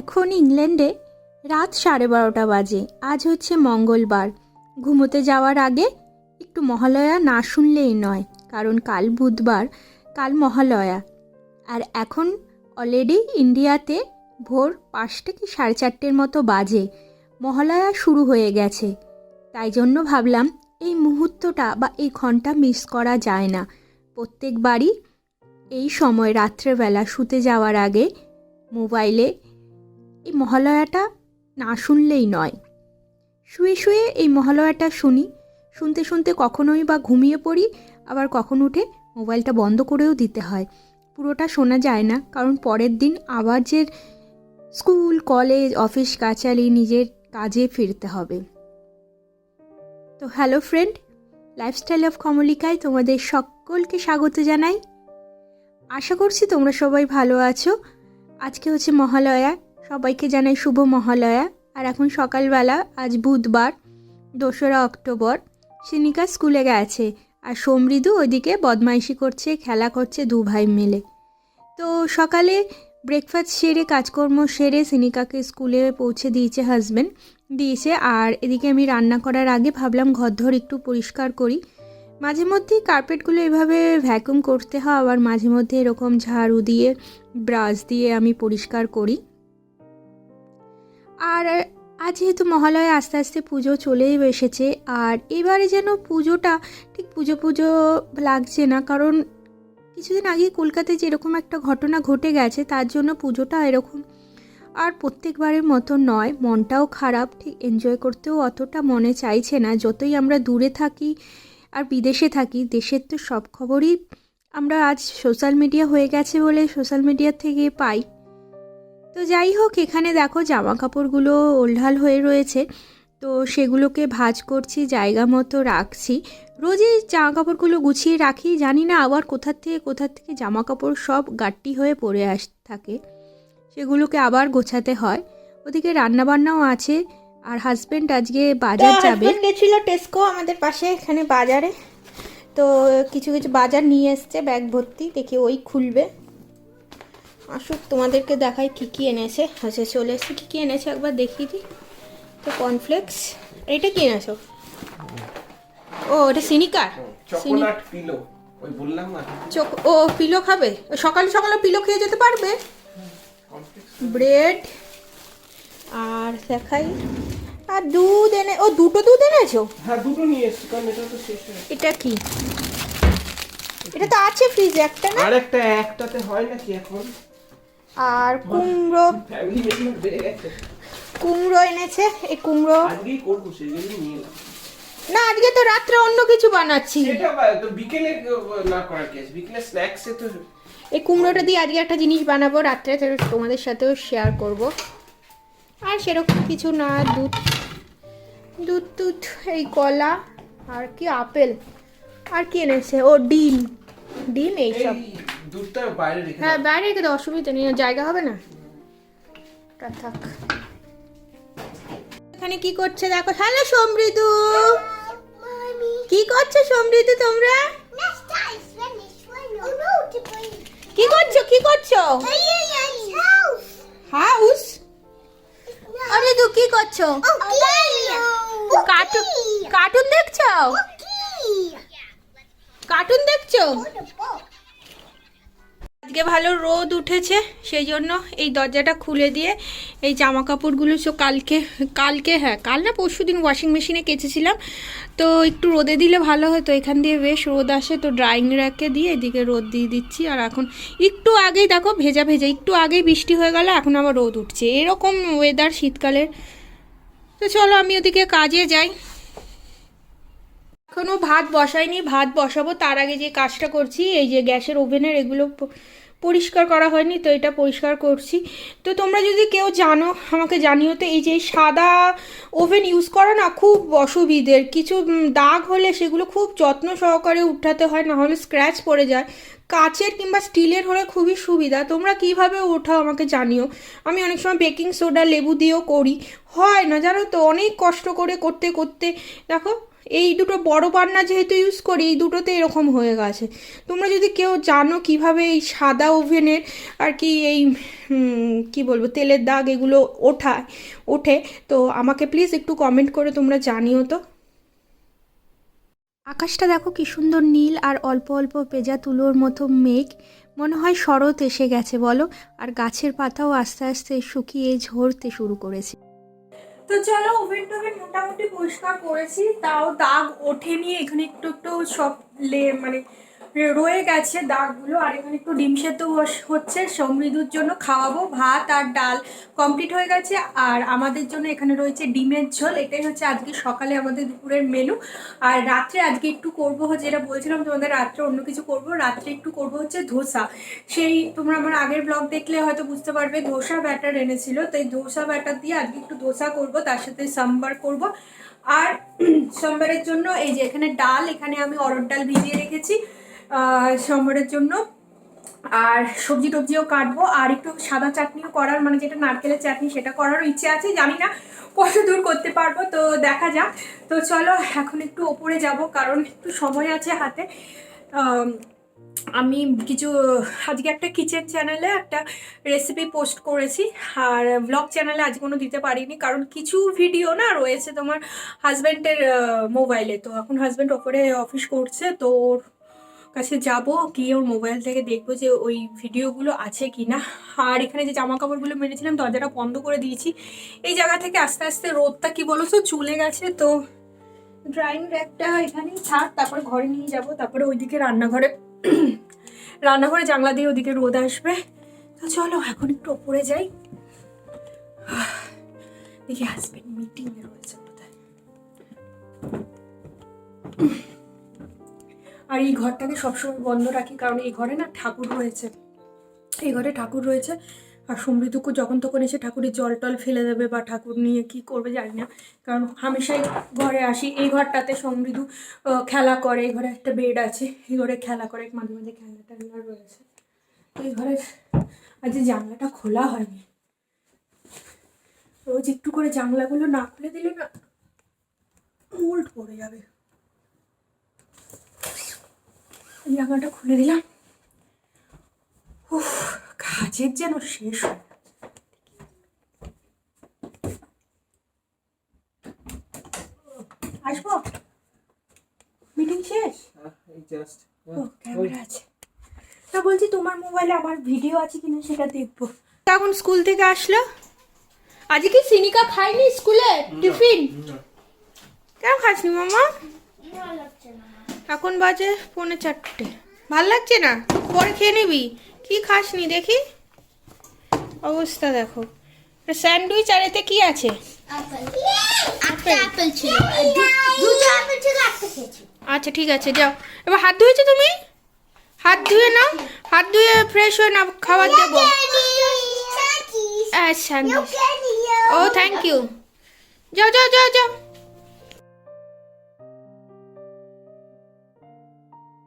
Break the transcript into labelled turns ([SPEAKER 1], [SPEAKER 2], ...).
[SPEAKER 1] এখন ইংল্যান্ডে রাত সাড়ে বারোটা বাজে। আজ হচ্ছে মঙ্গলবার। ঘুমোতে যাওয়ার আগে একটু মহালয়া না শুনলেই নয়, কারণ কাল বুধবার, কাল মহালয়া। আর এখন অলরেডি ইন্ডিয়াতে ভোর পাঁচটা কি সাড়ে চারটের মতো বাজে। মহালয়া শুরু হয়ে গেছে। তাই জন্য ভাবলাম এই মুহূর্তটা বা এই ঘণ্টা মিস করা যায় না। প্রত্যেকবারই এই সময় রাত্রেবেলা শুতে যাওয়ার আগে মোবাইলে এই মহালয়াটা না শুনলেই নয়। শুয়ে শুয়ে এই মহালয়াটা শুনি, শুনতে শুনতে কখনোই বা ঘুমিয়ে পড়ি, আবার কখন উঠে মোবাইলটা বন্ধ করেও দিতে হয়। পুরোটা শোনা যায় না, কারণ পরের দিন আবার যে স্কুল, কলেজ, অফিস কাচারি নিজের কাজে ফিরতে হবে। তো হ্যালো ফ্রেন্ড, লাইফস্টাইল অফ কমলিকায় তোমাদের সকলকে স্বাগত জানাই। আশা করছি তোমরা সবাই ভালো আছো। আজকে হচ্ছে মহালয়া সবাইকে জানাই শুভ মহালয়া। আর এখন সকালবেলা, আজ বুধবার, দোসরা অক্টোবর সিনিকা স্কুলে গেছে আর সমৃদ্ধ ওইদিকে বদমাইশি করছে, খেলা করছে দু ভাই মিলে। তো সকালে ব্রেকফাস্ট সেরে, কাজকর্ম সেরে সিনিকাকে স্কুলে পৌঁছে দিয়েছে হাজব্যান্ড দিয়েছে। আর এদিকে আমি রান্না করার আগে ভাবলাম ঘরধর একটু পরিষ্কার করি। মাঝে মধ্যেই কার্পেটগুলো এভাবে ভ্যাকুম করতে হয়, আবার মাঝে মধ্যে এরকম ঝাড়ু দিয়ে ব্রাশ দিয়ে আমি পরিষ্কার করি। আর আজ যেহেতু মহালয়া আস্তে আস্তে পুজো চলেই এসেছে, আর এবারে যেন পুজোটা ঠিক পুজো পুজো লাগছে না, কারণ কিছুদিন আগে কলকাতায় যেরকম একটা ঘটনা ঘটে গেছে, তার জন্য পুজোটা এরকম আর প্রত্যেকবারের মতো নয়, মনটাও খারাপ, ঠিক এনজয় করতেও অতটা মনে চাইছে না, যতই আমরা দূরে থাকি আর বিদেশে থাকি, দেশের তো সব খবরই আমরা আজ সোশ্যাল মিডিয়া হয়ে গেছে বলে সোশ্যাল মিডিয়া থেকে পাই। তো যাই হোক এখানে দেখো জামা কাপড়গুলো ওলঢাল হয়ে রয়েছে। তো সেগুলোকে ভাজ করছি জায়গা মতো রাখছি। রোজই জামা কাপড়গুলো গুছিয়ে রাখি জানি না আবার কোথার থেকে কোথার থেকে জামা কাপড় সব গাট্টি হয়ে পড়ে আস থাকে। সেগুলোকে আবার গোছাতে হয়। ওদিকে রান্নাবান্নাও আছে। আর হাজব্যান্ড আজকে বাজার যাবে। গেছিল টেস্কো আমাদের পাশে এখানে বাজারে। তো কিছু কিছু বাজার নিয়ে এসছে ব্যাগ ভর্তি। দেখি ওই খুলবে। আসুক তোমাদেরকে দেখাই কী কী এনেছে। আচ্ছা চলে এসছে কী কী এনেছে একবার দেখিয়ে দিই তো কর্নফ্লেক্স এটা কি এনেছো? ও এটা সিনিকার
[SPEAKER 2] চকোলেট পিলো ওই বললাম না।
[SPEAKER 1] চোখ ও পিলো খাবে? সকালে সকালে পিলো খেয়ে যেতে পারবে। ব্রেড আর দেখাই। আর দুধ এনে ও দুটো দুধ এনেছো?
[SPEAKER 2] হ্যাঁ দুটো নিয়ে এসছি কারণ এটা তো শেষ হয়ে
[SPEAKER 1] এটা কি? এটা তো আছে ফ্রিজে একটা না?
[SPEAKER 2] আর একটা একটাতে হয় নাকি এখন?
[SPEAKER 1] আর কুমড়ো। কুমড়ো এনেছে, এই কুমড়ো। না, আজকে তো রাত্রে অন্য কিছু বানাচ্ছি।
[SPEAKER 2] বিকেলে না করার কেস বিকেলে স্ন্যাক্সে তো
[SPEAKER 1] এই কুমড়োটা দিয়ে আজকে একটা জিনিস বানাবো রাত্রে তোমাদের সাথেও শেয়ার করব। আর সেরকম কিছু না, দুধ। দুধ দুধ, এই কলা, আর কি, আপেল। আর কি এনেছে? ও, ডিম। ডিম, এইসব।
[SPEAKER 2] এই দুধটা বাইরে রেখে
[SPEAKER 1] হ্যাঁ। বাইরে রেখে দাও অসুবিধা নেই জায়গা হবে না। থাক। এখানে কি করছে দেখো? হ্যালো সমৃদ্ধ কি করছ সমৃদ্ধ তোমরা? কি করছ? কি করছ? হাউস। আরে তো কি করছ? কার্টুন কার্টুন দেখছ? কার্টুন দেখছ? আজকে ভালো রোদ উঠেছে সেই জন্য এই দরজাটা খুলে দিয়ে এই জামা কাপড়গুলো সব কালকে কালকে হ্যাঁ কাল না পরশু দিন ওয়াশিং মেশিনে কেচেছিলাম। তো একটু রোদে দিলে ভালো হতো, এখান দিয়ে বেশ রোদ আসে, তো ড্রাইং র্যাকে দিয়ে এদিকে রোদ দিয়ে দিচ্ছি, আর এখন একটু আগেই দেখো ভেজা ভেজা, একটু আগেই বৃষ্টি হয়ে গেল, এখন আবার রোদ উঠছে, এরকম ওয়েদার শীতকালের তো চলো আমি ওদিকে কাজে যাই। এখনও ভাত বসাইনি, ভাত বসাবো, তার আগে যে কাজটা করছি, এই যে গ্যাসের ওভেনের এগুলো পরিষ্কার করা হয়নি, তো এটা পরিষ্কার করছি। তো তোমরা যদি কেউ জানো, আমাকে জানিও তো, এই যে সাদা ওভেন ইউজ করা না খুব অসুবিধের। কিছু দাগ হলে সেগুলো খুব যত্ন সহকারে উঠাতে হয়, না হলে স্ক্র্যাচ পড়ে যায়। কাচের কিংবা স্টিলের হলে খুবই সুবিধা। তোমরা কীভাবে ওঠাও আমাকে জানিও। আমি অনেক সময় বেকিং সোডা, লেবু দিয়েও করি। হয় না, জানো তো, অনেক কষ্ট করে করতে করতে। দেখো
[SPEAKER 3] এই দুটো বড় পান্না যেহেতু ইউজ করি, এই দুটোতে এরকম হয়ে গেছে। তোমরা যদি কেউ জানো কীভাবে এই সাদা ওভেনের আর কি এই কি বলব, তেলের দাগ এগুলো ওঠায়, ওঠে, তো আমাকে প্লিজ একটু কমেন্ট করে তোমরা জানিও তো। আকাশটা দেখো কি সুন্দর নীল আর অল্প অল্প পেজা তুলোর মতো মেঘ। মনে হয় শরৎ এসে গেছে, বলো। আর গাছের পাতাও আস্তে আস্তে শুকিয়ে ঝরতে শুরু করেছে। তো চলো ওভেন টোভেন মোটামুটি পরিষ্কার করেছি, তাও দাগ ওঠেনি, এখানে একটু একটু সব লে মানে রয়ে গেছে দাগগুলো, আর এখানে একটু ডিম সেদ্ধ হচ্ছে। সমৃদ্ধুর জন্য খাওয়াবো ভাত আর ডাল। কমপ্লিট হয়ে গেছে। আর আমাদের জন্য এখানে রয়েছে ডিমের ঝোল। এটাই হচ্ছে আজকে সকালে আমাদের দুপুরের মেনু আর রাত্রে আজকে একটু করব যেটা বলছিলাম তোমাদের, রাত্রে অন্য কিছু করব। রাত্রে একটু করব হচ্ছে ধোসা। সেই তোমরা আমার আগের ব্লগ দেখলে হয়তো বুঝতে পারবে, ধোসা ব্যাটার এনেছিল। তো এই ধোসা ব্যাটার দিয়ে আজকে একটু ধোসা করব, তার সাথে সাম্বার করব। আর সোমবারের জন্য এই যে এখানে ডাল, এখানে আমি অরড় ডাল ভিজিয়ে রেখেছি। সোমবারের জন্য। আর সবজি টবজিও কাটবো, আর একটু সাদা চাটনিও করার মানে যেটা নারকেলের চাটনি সেটা করারও ইচ্ছে আছে, জানি না কত দূর করতে পারব, তো দেখা যাক। তো চলো, এখন একটু ওপরে যাব, কারণ একটু সময় আছে হাতে। আমি কিছু, আজকে একটা কিচেন চ্যানেলে একটা রেসিপি পোস্ট করেছি, আর ব্লগ চ্যানেলে আজ কোনো দিতে পারিনি, কারণ কিছু ভিডিও না রয়েছে তোমার হাজব্যান্ডের মোবাইলে তো এখন হাজব্যান্ড ওপরে অফিস করছে, তো ওর কাছে যাব, গিয়ে ওর মোবাইল থেকে দেখব যে ওই ভিডিওগুলো আছে কি না আর এখানে যে জামা কাপড়গুলো মেরেছিলাম, দরজাটা বন্ধ করে দিয়েছি। এই জায়গা থেকে আস্তে আস্তে রোদটা কি বলো তো চলে গেছে। তো ড্রাইং র্যাকটা এখানেই থাক, তারপর ঘরে নিয়ে যাব। তারপরে ওইদিকে রান্নাঘরে রান্নাঘরে জানলা দিয়ে ওদিকে রোদ আসবে। তো চলো, এখন একটু ওপরে যাই। দেখি হাজবেন্ড মিটিংয়ে রয়েছে কোথায় আর এই ঘরটাকে সবসময় বন্ধ রাখি, কারণ এই ঘরে না ঠাকুর রয়েছে। এই ঘরে ঠাকুর রয়েছে আর সমৃদ্ধকু যখন তখন এসে ঠাকুরের জল টল ফেলে দেবে বা ঠাকুর নিয়ে কি করবে জানি না। কারণ হামেশাই ঘরে আসি, এই ঘরটাতে সমৃদ্ধ খেলা করে। এই ঘরে একটা বেড আছে, এই ঘরে খেলা করে, মাঝে মাঝে খেলা টেলা রয়েছে। এই ঘরে আজ জানলাটা খোলা হয়নি। রোজ একটু করে জানলাগুলো না খুলে দিলে না মোল্ড পড়ে যাবে। জানলাটা খুলে দিলাম। উফ কাজের যেন শেষ হয় না। আসব? মিটিং শেষ?
[SPEAKER 2] এই জাস্ট
[SPEAKER 3] ও ক্যামেরা আছে। তা বলছি তোমার মোবাইলে আমার ভিডিও আছে কিনা সেটা দেখব। এখন স্কুল থেকে আসলো? আজকে কি সিনিকা খায়নি স্কুলে টিফিন? কেন খাসনি মামা? এখন বাজে পৌনে চারটে। ভালো লাগছে না? পরে খেয়ে নিবি। কি খাসনি দেখি? অবস্থা দেখো। স্যান্ডউইচ আর এতে কি আছে? আচ্ছা ঠিক আছে যাও। এবার হাত ধুয়েছো তুমি? হাত ধুয়ে নাও। হাত ধুয়ে ফ্রেশ হয়ে নাও খাবার দেবো। আচ্ছা ও থ্যাংক ইউ যাও যাও যাও যাও।